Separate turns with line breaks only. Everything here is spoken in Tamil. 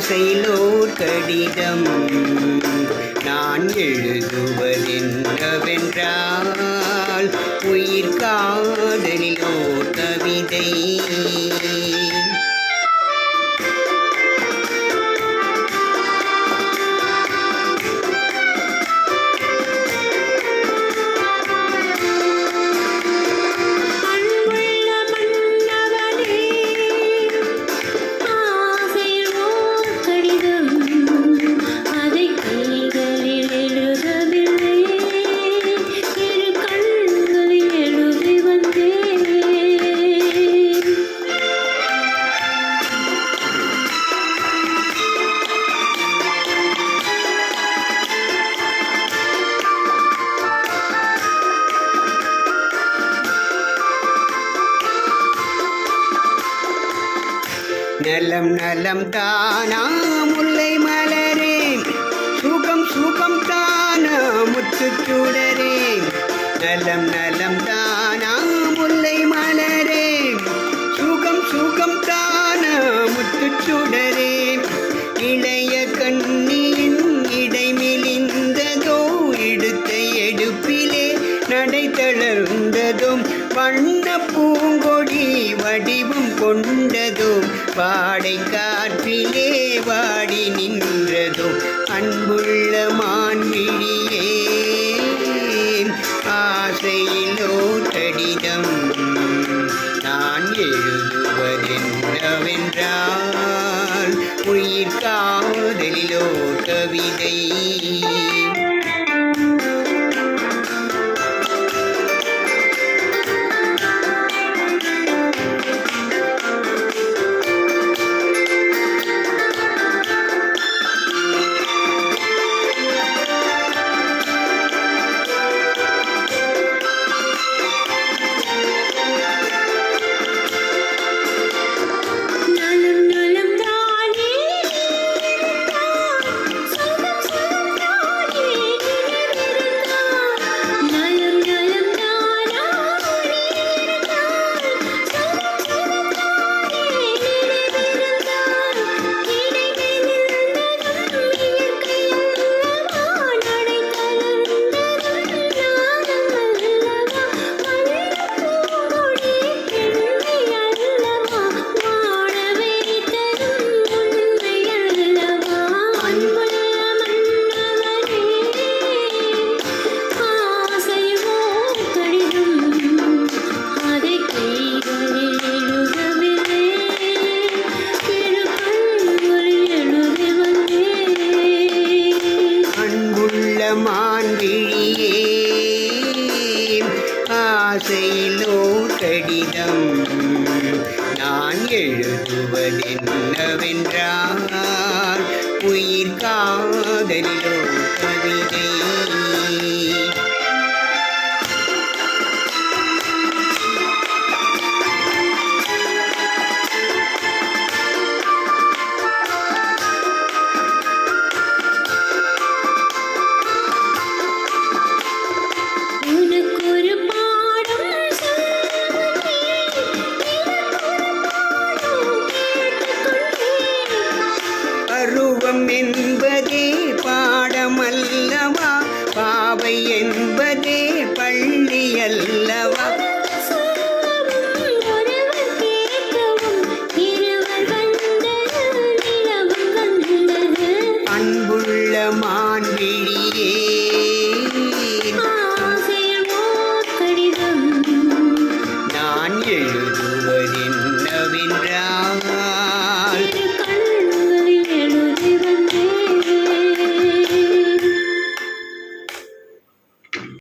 ஆசையிலோர் கடிதம் நான் எழுதுவதென்றவென்றால் உயிர் காதலிலோர் நலம் நலம் தானா முல்லை மலரே சுகம் சுகம் தானா முத்து முத்துச்சுடரே நலம் நலம் தானா முல்லை மலரே சுகம் சுகம் தானா முத்து முத்துச்சுடரே இளைய கண்ணியின் இடை மெலிந்ததோ எடுத்த எடுப்பிலே நடை தளர்ந்ததும் வண்ண பூங்கொடி வடிவம் கொண்டதும் பாடை காற்றிலே வாடி நின்றதும் அன்புள்ள மான்விழியே ஆசையிலோ கடிதம் நான் எழுதுவதென்றவென்றால் உயிர் காதலிலோ கவிதை